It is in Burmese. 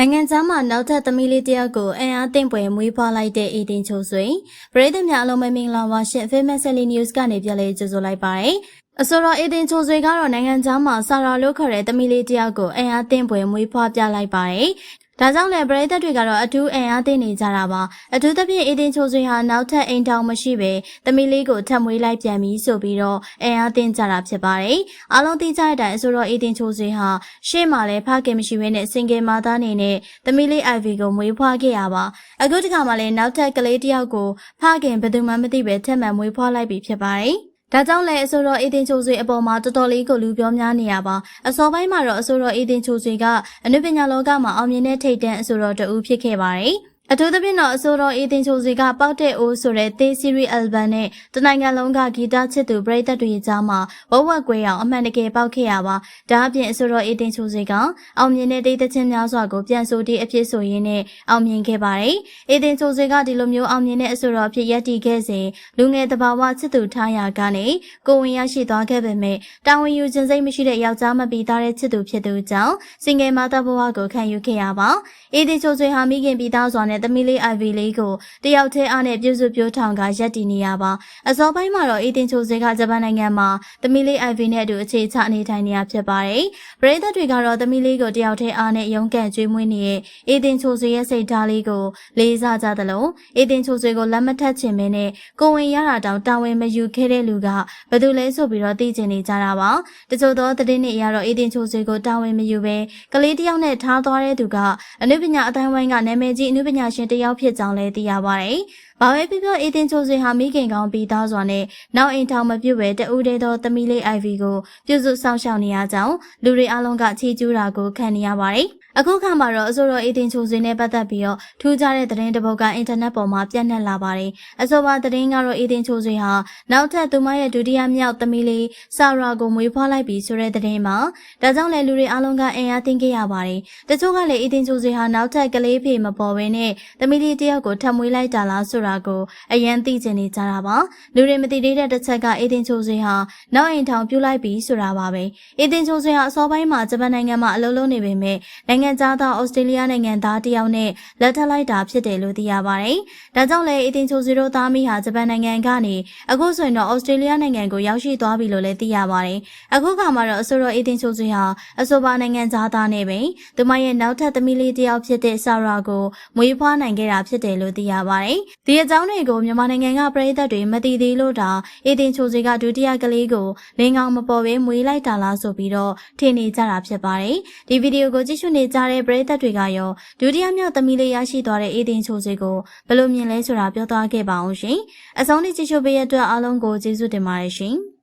နိုင်ငံသားမှာနောက်ထပ်သမီးလေးတစ်ယောက်ကိုအင်အားတင့်ပွဲမွေးဖွားလိုက်တဲ့အေတင်ချိုဆွေပရိသတ်များအလုံးမမင်္ဂလာပါရှင် Famous Sally News ကနေပြန်လည်ကြိုဆိုလိုက်ပါတယ်အဆိုတော်အေတင်ချိုဆွေကတော့နိုင်ငံသားမှာဆာရာလို့ခေါ်တဲ့သမီးလေးတစ်ယောက်ကိုအင်အားတင့်ပွဲမွေးဖွားပြလိုက်ပါတယ် ဒါကြောင့်လည်းပရိသတ်တွေကတော့အထူးအင်အားသိနေကြတာပါအထူးသဖြင့်အေတင်ချိုဆွေဟာနောက်ထပ်အိမ်ထောင်မရှိပဲသမီးလေးကိုထပ်မွေးလိုက်ပြန်ပြီးဆိုပြီးတော့အင်အားသိကြတာဖြစ်ပါတယ်အားလုံးသိကြတဲ့အတိုင်းအဆိုတော်အေတင်ချိုဆွေဟာရှေ့မှာလည်းဖခင်မရှိဘဲနဲ့စင်ကယ်မာသားအနေနဲ့သမီးလေး IV ကိုမွေးဖွားခဲ့ရပါအခုတခါမှလည်းနောက်ထပ်ကလေးတစ်ယောက်ကိုဖခင်ဘယ်သူမှမသိပဲထပ်မံမွေးဖွားလိုက်ပြီဖြစ်ပါတယ် ဒါကြောင့်လည်းအဆိုတော်အေတင်ချိုဆွေအပေါ်မှာတော်တော်လေးကိုလူပြောများနေရပါအစောပိုင်းမှာတော့အဆိုတော်အေတင်ချိုဆွေကအနုပညာလောကမှာအောင်မြင်တဲ့ထိပ်တန်းအဆိုတော်တဦးဖြစ်ခဲ့ပါတယ် အထူးသဖြင့်တော့အဆိုတော်အေတင်ချိုစီကပောက်တဲ့အိုးဆိုတဲ့သေစီရီအယ်ဘမ်နဲ့တနိုင်ငံလုံးကဂီတချစ်သူပရိသတ်တွေကြားမှာဝဝက်ကွဲအောင်အမှန်တကယ်ပောက်ခဲ့ရပါဒါအပြင်အဆိုတော်အေတင်ချိုစီကအောင်မြင်တဲ့ဒိတ်သချင်းများစွာကိုပြန်ဆိုတဲ့အဖြစ်ဆိုရင်းနဲ့အောင်မြင်ခဲ့ပါတယ်အေတင်ချိုစီကဒီလိုမျိုးအောင်မြင်တဲ့အဆိုတော်အဖြစ်ရပ်တည်ခဲ့စဉ်လူငယ်တဘာဝချစ်သူထားရာကနေကိုဝင်ရရှိသွားခဲ့ပေမဲ့တာဝန်ယူခြင်းစိတ်မရှိတဲ့ယောက်ျားမပီသားတဲ့ချစ်သူဖြစ်သူကြောင့်စင်ငယ်မသားဘဝကိုခံယူခဲ့ရပါအေတင်ချိုစီဟာမိခင်ပီသားစွာနဲ့သမီးလေး IV လေးကိုတယောက်တည်းအားနဲ့ပြုစုပြောထောင်ကရက်တည်နေရပါအစောပိုင်းမှာတော့အေတင်ချိုစေကဂျပန်နိုင်ငံမှာသမီးလေး IV နဲ့အတူအခြေချအနေထိုင်နေရဖြစ်ပါတယ်ပရိသတ်တွေကတော့သမီးလေးကိုတယောက်တည်းအားနဲ့ရုန်းကန်ကျွေးမွေးနေတဲ့အေတင်ချိုစေရဲ့စိတ်ဓာတ်လေးကိုလေးစားကြသလိုအေတင်ချိုစေကိုလက်မထက်ချင်မင်းနဲ့ကိုဝင်ရတာတောင်တာဝန်မယူခဲ့တဲ့လူကဘယ်သူလဲဆိုပြီးတော့သိကျင်နေကြတာပါတချို့သောသတင်းတွေအရတော့အေတင်ချိုစေကိုတာဝန်မယူပဲကလေးတယောက်နဲ့ထားသွားတဲ့သူကအနုပညာအတိုင်းဝိုင်းကနာမည်ကြီးအနုပညာရှင်တယောက်ဖြစ်ကြောင်းလည်းသိရပါတယ်။ဘာပဲဖြစ်ဖြစ်အေတင်ချိုဆွေဟာမိခင်ကောင်ပြီးသားစွာနဲ့နောက်အိမ်ထောင်မပြုတ်ပဲတဦးတည်းသောသမီးလေး IV ကိုပြုစုဆောင်ရှောက်နေရကြောင်းလူတွေအလုံးကချီးကျူးတာကိုခံနေရပါတယ်။ အခုခါမှာတော့အစိုးရအေတင်ချိုဆွေနဲ့ပတ်သက်ပြီးတော့ထူးခြားတဲ့သတင်းတစ်ပုဒ်ကအင်တာနက်ပေါ်မှာပြန့်နှံ့လာပါတယ်။အဆိုပါသတင်းကတော့အေတင်ချိုဆွေဟာနောက်ထပ်သူမရဲ့ဒုတိယမြောက်သမီးလေးဆာရာကိုမွေးဖွားလိုက်ပြီဆိုတဲ့သတင်းမှာဒါကြောင့်လည်းလူတွေအလုံးကအင်အားသိမ်းခဲ့ရပါတယ်။တချို့ကလည်းအေတင်ချိုဆွေဟာနောက်ထပ်ကလေးဖေမပေါ်ဘဲနဲ့သမီးလေးတယောက်ကိုထပ်မွေးလိုက်တာလားဆိုတာကိုအရန်သိကျင်နေကြတာပါ။လူတွေမသိသေးတဲ့တစ်ချက်ကအေတင်ချိုဆွေဟာနောက်အိမ်ထောင်ပြုတ်လိုက်ပြီဆိုတာပါပဲ။အေတင်ချိုဆွေဟာအစောပိုင်းမှာဂျပန်နိုင်ငံမှာအလုပ်လုပ်နေပေမဲ့နိုင်ငံခြားသားဩစတြေးလျနိုင်ငံသားတယောက်နဲ့လက်ထပ်လိုက်တာဖြစ်တယ်လို့သိရပါတယ်။ဒါကြောင့်လည်းအီတင်ချိုစီတို့သားမိဟာဂျပန်နိုင်ငံကနေအခုဆိုရင်တော့ဩစတြေးလျနိုင်ငံကိုရောက်ရှိသွားပြီလို့လည်းသိရပါတယ်။အခုခါမှာတော့အဆိုတော်အီတင်ချိုစီဟာအဆိုပါနိုင်ငံသားသားနဲ့ပင်သူမရဲ့နောက်ထပ်သမီးလေးတယောက်ဖြစ်တဲ့ဆာရာကိုမွေးဖွားနိုင်ခဲ့တာဖြစ်တယ်လို့သိရပါတယ်။ဒီအကြောင်းတွေကိုမြန်မာနိုင်ငံကပြည်သက်တွေမသိသေးလို့ဒါအီတင်ချိုစီကဒုတိယကလေးကိုလင်းကောင်မပေါ်ဘဲမွေးလိုက်တာလားဆိုပြီးတော့ထင်နေကြတာဖြစ်ပါတယ်။ဒီဗီဒီယိုကိုကြည့်ရှုနေကြတဲ့ပြည်သက်တွေကရောဒုတိယမြောက်သမီးလေးရရှိသွားတဲ့အေးတင်ချိုစေကိုဘယ်လိုမြင်လဲဆိုတာပြောသွားခဲ့ပါအောင်ရှင်။အဆုံးထိကြည့်ရှုပေးရတဲ့အတွက်အားလုံးကိုကျေးဇူးတင်ပါတယ်ရှင်။